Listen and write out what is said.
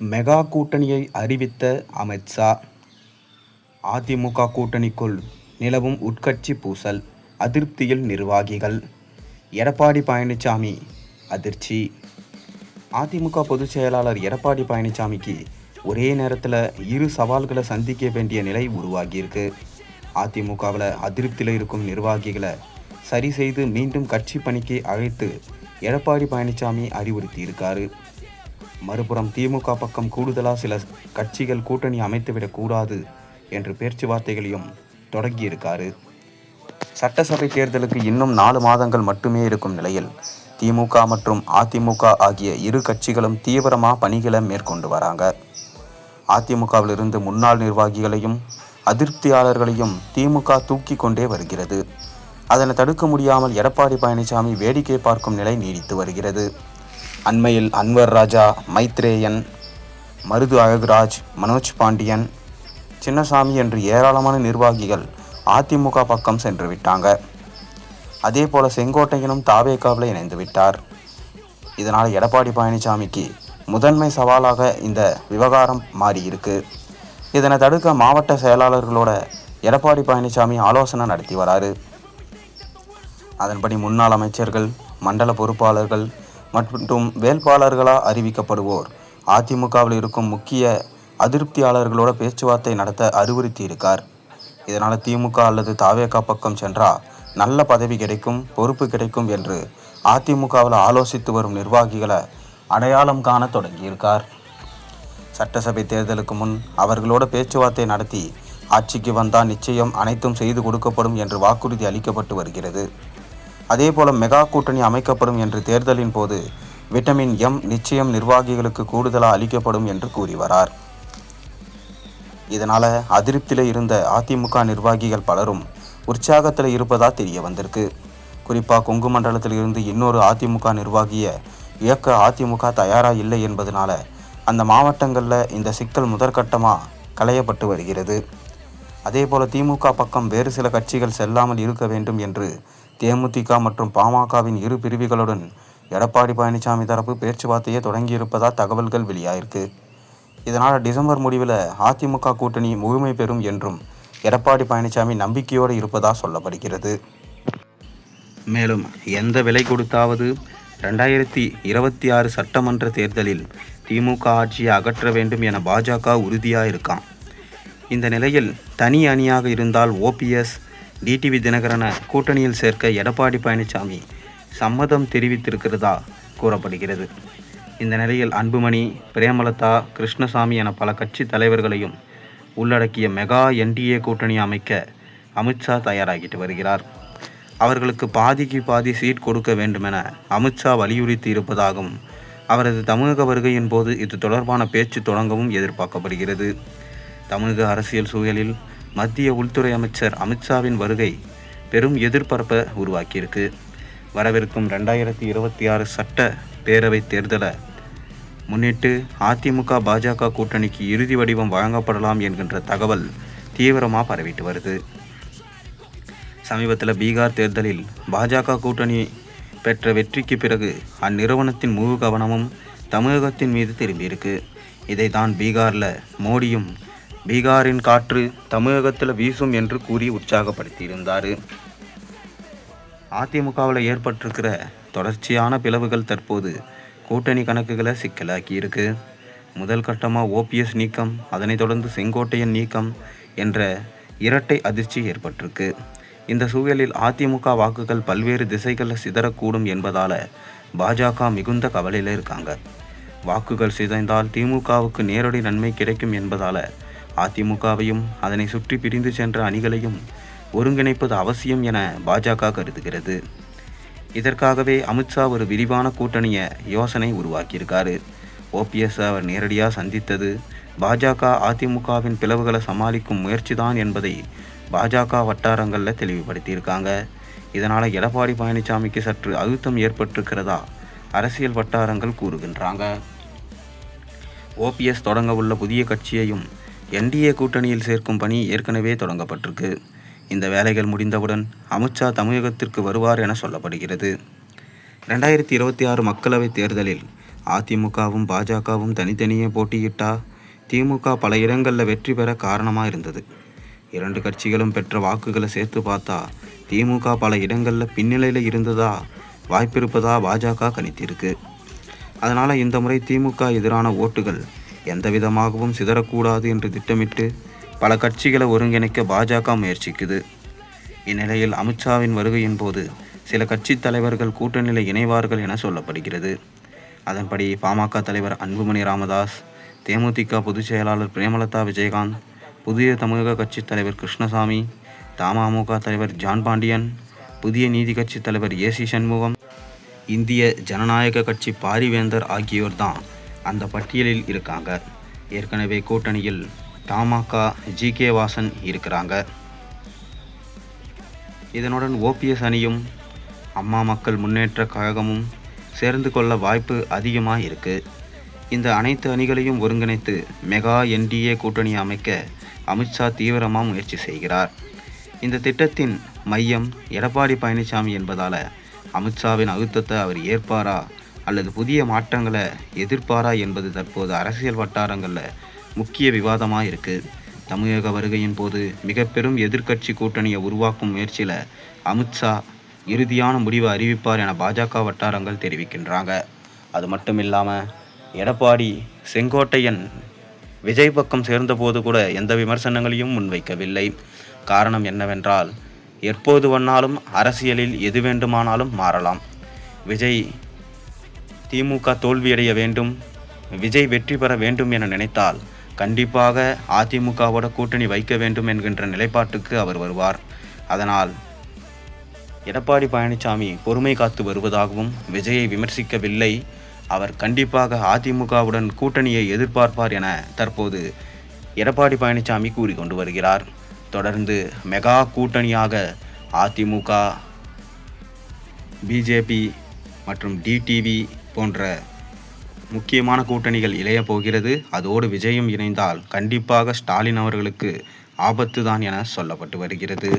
Mega கூட்டணியை அறிவித்த அமித்ஷா அதிமுக கூட்டணிக்குள் நிலவும் உட்கட்சி பூசல் அதிருப்தியில் நிர்வாகிகள். எடப்பாடி பழனிசாமி அதிர்ச்சி. அதிமுக பொதுச் செயலாளர் எடப்பாடி பழனிசாமிக்கு ஒரே நேரத்தில் இரு சவால்களை சந்திக்க வேண்டிய நிலை உருவாகியிருக்கு. அதிமுகவில் அதிருப்தியில் இருக்கும் நிர்வாகிகளை சரி செய்து மீண்டும் கட்சி பணிக்கு அழைத்து எடப்பாடி பழனிசாமி அறிவுறுத்தியிருக்காரு. மறுபுறம் திமுக பக்கம் கூடுதலாக சில கட்சிகள் கூட்டணி அமைத்துவிடக் கூடாது என்று பேச்சுவார்த்தைகளையும் தொடங்கியிருக்காரு. சட்டசபை தேர்தலுக்கு இன்னும் நாலு மாதங்கள் மட்டுமே இருக்கும் நிலையில் திமுக மற்றும் அதிமுக ஆகிய இரு கட்சிகளும் தீவிரமாக பணிகளை மேற்கொண்டு வராங்க. அதிமுகவிலிருந்து முன்னாள் நிர்வாகிகளையும் அதிருப்தியாளர்களையும் திமுக தூக்கி கொண்டே வருகிறது. அதனை தடுக்க முடியாமல் எடப்பாடி பழனிசாமி வேடிக்கை பார்க்கும் நிலை நீடித்து வருகிறது. அண்மையில் அன்வர் ராஜா மைத்ரேயன் மருது அழகுராஜ் மனோஜ் பாண்டியன் சின்னசாமி என்று ஏராளமான நிர்வாகிகள் அதிமுக பக்கம் சென்று விட்டாங்க. அதே போல செங்கோட்டையனும் தாவேக்காவில் இணைந்து விட்டார். இதனால் எடப்பாடி பழனிசாமிக்கு முதன்மை சவாலாக இந்த விவகாரம் மாறியிருக்கு. இதனை தடுக்க மாவட்ட செயலாளர்களோட எடப்பாடி பழனிசாமி ஆலோசனை நடத்தி வராரு. அதன்படி முன்னாள் அமைச்சர்கள் மண்டல பொறுப்பாளர்கள் மற்றும் வேட்பாளர்களாக அறிவிக்கப்படுவோர். அதிமுகவில் இருக்கும் முக்கிய அதிருப்தியாளர்களோட பேச்சுவார்த்தை நடத்த அறிவுறுத்தியிருக்கார். இதனால் திமுக அல்லது தாவேகா பக்கம் சென்றால் நல்ல பதவி கிடைக்கும் பொறுப்பு கிடைக்கும் என்று அதிமுகவில் ஆலோசித்து வரும் நிர்வாகிகளை அடையாளம் காண தொடங்கியிருக்கார். சட்டசபை தேர்தலுக்கு முன் அவர்களோட பேச்சுவார்த்தை நடத்தி ஆட்சிக்கு வந்தால் நிச்சயம் அனைத்தும் செய்து கொடுக்கப்படும் என்று வாக்குறுதி அளிக்கப்பட்டு வருகிறது. அதேபோல மெகா கூட்டணி அமைக்கப்படும் என்று தேர்தலின் போது விட்டமின் எம் நிச்சயம் நிர்வாகிகளுக்கு கூடுதலாக அளிக்கப்படும் என்று கூறி வரார். இதனால அதிருப்தியில் இருந்த அதிமுக நிர்வாகிகள் பலரும் உற்சாகத்தில் இருப்பதா தெரிய வந்திருக்கு. குறிப்பாக கொங்கு மண்டலத்தில் இருந்து இன்னொரு அதிமுக நிர்வாகிய இயக்க அதிமுக தயாராக இல்லை என்பதனால அந்த மாவட்டங்களில் இந்த சிக்கல் முதற்கட்டமாக களையப்பட்டு வருகிறது. அதேபோல திமுக பக்கம் வேறு சில கட்சிகள் செல்லாமல் இருக்க வேண்டும் என்று தேமுதிக மற்றும் பாமகவின் இரு பிரிவுகளுடன் எடப்பாடி பழனிசாமி தரப்பு பேச்சுவார்த்தையை தொடங்கியிருப்பதா தகவல்கள் வெளியாயிருக்கு. இதனால் டிசம்பர் முடிவில் அதிமுக கூட்டணி முழுமை பெறும் என்றும் எடப்பாடி பழனிசாமி நம்பிக்கையோடு இருப்பதாக சொல்லப்படுகிறது. மேலும் எந்த விலை கொடுத்தாவது ரெண்டாயிரத்தி இருபத்தி ஆறு சட்டமன்ற தேர்தலில் திமுக ஆட்சியை அகற்ற வேண்டும் என பாஜக உறுதியாக இருக்கான் இந்த நிலையில் தனி அணியாக இருந்தால் ஓபிஎஸ் டிடிவி தினகரனை கூட்டணியில் சேர்க்க எடப்பாடி பழனிசாமி சம்மதம் தெரிவித்திருக்கிறதா கூறப்படுகிறது. இந்த நிலையில் அன்புமணி பிரேமலதா கிருஷ்ணசாமி என பல கட்சி தலைவர்களையும் உள்ளடக்கிய மெகா என்டிஏ கூட்டணி அமைக்க அமித்ஷா தயாராகிட்டு வருகிறார். அவர்களுக்கு பாதிக்கு பாதி சீட் கொடுக்க வேண்டுமென அமித்ஷா வலியுறுத்தி இருப்பதாகவும் அவரது தமிழக வருகையின் போது இது தொடர்பான பேச்சு தொடங்கவும் எதிர்பார்க்கப்படுகிறது. தமிழக அரசியல் சூழலில் மத்திய உள்துறை அமைச்சர் அமித்ஷாவின் வருகை பெரும் எதிர்பார்ப்பை உருவாக்கியிருக்கு. வரவிருக்கும் ரெண்டாயிரத்தி இருபத்தி ஆறு சட்ட பேரவை தேர்தலை முன்னிட்டு அதிமுக பாஜக கூட்டணிக்கு இறுதி வடிவம் வழங்கப்படலாம் என்கின்ற தகவல் தீவிரமாக பரவிட்டு வருது. சமீபத்தில் பீகார் தேர்தலில் பாஜக கூட்டணி பெற்ற வெற்றிக்கு பிறகு அந்நிறுவனத்தின் முழு கவனமும் தமிழகத்தின் மீது திரும்பியிருக்கு. இதை தான் பீகாரில் மோடியும் பீகாரின் காற்று தமிழகத்தில் வீசும் என்று கூறி உற்சாகப்படுத்தியிருந்தார். அதிமுகவில் ஏற்பட்டிருக்கிற தொடர்ச்சியான பிளவுகள் தற்போது கூட்டணி கணக்குகளை சிக்கலாக்கியிருக்கு. முதல் கட்டமாக ஓபிஎஸ் நீக்கம் அதனைத் தொடர்ந்து செங்கோட்டையன் நீக்கம் என்ற இரட்டை அதிர்ச்சி ஏற்பட்டிருக்கு. இந்த சூழலில் அதிமுக வாக்குகள் பல்வேறு திசைகளில் சிதறக்கூடும் என்பதால் பாஜக மிகுந்த கவலையில் இருக்காங்க. வாக்குகள் சிதைந்தால் திமுகவுக்கு நேரடி நன்மை கிடைக்கும் என்பதால் அதிமுகவையும் அதனை சுற்றி பிரிந்து சென்ற அணிகளையும் ஒருங்கிணைப்பது அவசியம் என பாஜக கருதுகிறது. இதற்காகவே அமித்ஷா ஒரு விரிவான கூட்டணியை யோசனை உருவாக்கியிருக்காரு. ஓபிஎஸ் அவர் நேரடியாக சந்தித்தது பாஜக அதிமுகவின் பிளவுகளை சமாளிக்கும் முயற்சிதான் என்பதை பாஜக வட்டாரங்களில் தெளிவுபடுத்தியிருக்காங்க. இதனால் எடப்பாடி பழனிசாமிக்கு சற்று அழுத்தம் ஏற்பட்டிருக்கிறதா அரசியல் வட்டாரங்கள் கூறுகின்றாங்க. ஓபிஎஸ் தொடங்க உள்ள புதிய கட்சியையும் என்டிஏ கூட்டணியில் சேர்க்கும் பணி ஏற்கனவே தொடங்கப்பட்டிருக்கு. இந்த வேலைகள் முடிந்தவுடன் அமித்ஷா தமிழகத்திற்கு வருவார் என சொல்லப்படுகிறது. ரெண்டாயிரத்தி இருபத்தி ஆறு மக்களவைத் தேர்தலில் அதிமுகவும் பாஜகவும் தனித்தனியே போட்டியிட்டா திமுக பல இடங்களில் வெற்றி பெற காரணமாக இருந்தது. இரண்டு கட்சிகளும் பெற்ற வாக்குகளை சேர்த்து பார்த்தா திமுக பல இடங்களில் பின்னிலையில் இருந்ததா வாய்ப்பிருப்பதா பாஜக கணித்திருக்கு. அதனால் இந்த முறை திமுக எதிரான ஓட்டுகள் எந்தவிதமாகவும் சிதறக்கூடாது என்று திட்டமிட்டு பல கட்சிகளை ஒருங்கிணைக்க பாஜக முயற்சிக்குது. இந்நிலையில் அமித்ஷாவின் வருகையின் போது சில கட்சி தலைவர்கள் கூட்டணியில் இணைவார்கள் என சொல்லப்படுகிறது. அதன்படி பாமக தலைவர் அன்புமணி ராமதாஸ் தேமுதிக பொதுச் செயலாளர் பிரேமலதா விஜயகாந்த் புதிய தமிழக கட்சித் தலைவர் கிருஷ்ணசாமி தமமுக தலைவர் ஜான் பாண்டியன் புதிய நீதி கட்சி தலைவர் ஏசி சண்முகம் இந்திய ஜனநாயக கட்சி பாரிவேந்தர் ஆகியோர் தான் அந்த பட்டியலில் இருக்காங்க. ஏற்கனவே கூட்டணியில் தமாகா ஜி கே வாசன் இருக்கிறாங்க. இதனுடன் ஓபிஎஸ் அணியும் அம்மா மக்கள் முன்னேற்ற கழகமும் சேர்ந்து கொள்ள வாய்ப்பு அதிகமாக இருக்கு இந்த அனைத்து அணிகளையும் ஒருங்கிணைத்து மெகா என்டிஏ கூட்டணி அமைக்க அமித்ஷா தீவிரமாக முயற்சி செய்கிறார். இந்த திட்டத்தின் மையம் எடப்பாடி பழனிசாமி என்பதால் அமித்ஷாவின் அழுத்தத்தை அவர் ஏற்பாரா அல்லது புதிய மாற்றங்களை எதிர்ப்பாரா என்பது தற்போது அரசியல் வட்டாரங்களில் முக்கிய விவாதமாக இருக்குது தமிழக வருகையின் போது மிக பெரும் எதிர்க்கட்சி கூட்டணியை உருவாக்கும் முயற்சியில் அமித்ஷா இறுதியான முடிவை அறிவிப்பார் என பாஜக வட்டாரங்கள் தெரிவிக்கின்றாங்க. அது மட்டும் இல்லாமல் எடப்பாடி செங்கோட்டையன் விஜய் பக்கம் சேர்ந்தபோது கூட எந்த விமர்சனங்களையும் முன்வைக்கவில்லை. காரணம் என்னவென்றால் எப்போது வேணாலும் அரசியலில் எது வேண்டுமானாலும் மாறலாம். விஜய் திமுக தோல்வியடைய வேண்டும் விஜய் வெற்றி பெற வேண்டும் என நினைத்தால் கண்டிப்பாக அதிமுகவோட கூட்டணி வைக்க வேண்டும் என்கின்ற நிலைப்பாட்டுக்கு அவர் வருவார். அதனால் எடப்பாடி பழனிசாமி பொறுமை காத்து வருவதாகவும் விஜயை விமர்சிக்கவில்லை அவர் கண்டிப்பாக அதிமுகவுடன் கூட்டணியை எதிர்பார்ப்பார் என தற்போது எடப்பாடி பழனிசாமி கூறிக்கொண்டு வருகிறார். தொடர்ந்து மெகா கூட்டணியாக அதிமுக பிஜேபி மற்றும் டிடிவி போன்ற முக்கியமான கூட்டணிகள் இளைய போகிறது. அதோடு விஜயம் இணைந்தால் கண்டிப்பாக ஸ்டாலின் அவர்களுக்கு ஆபத்து தான் என சொல்லப்பட்டு வருகிறது.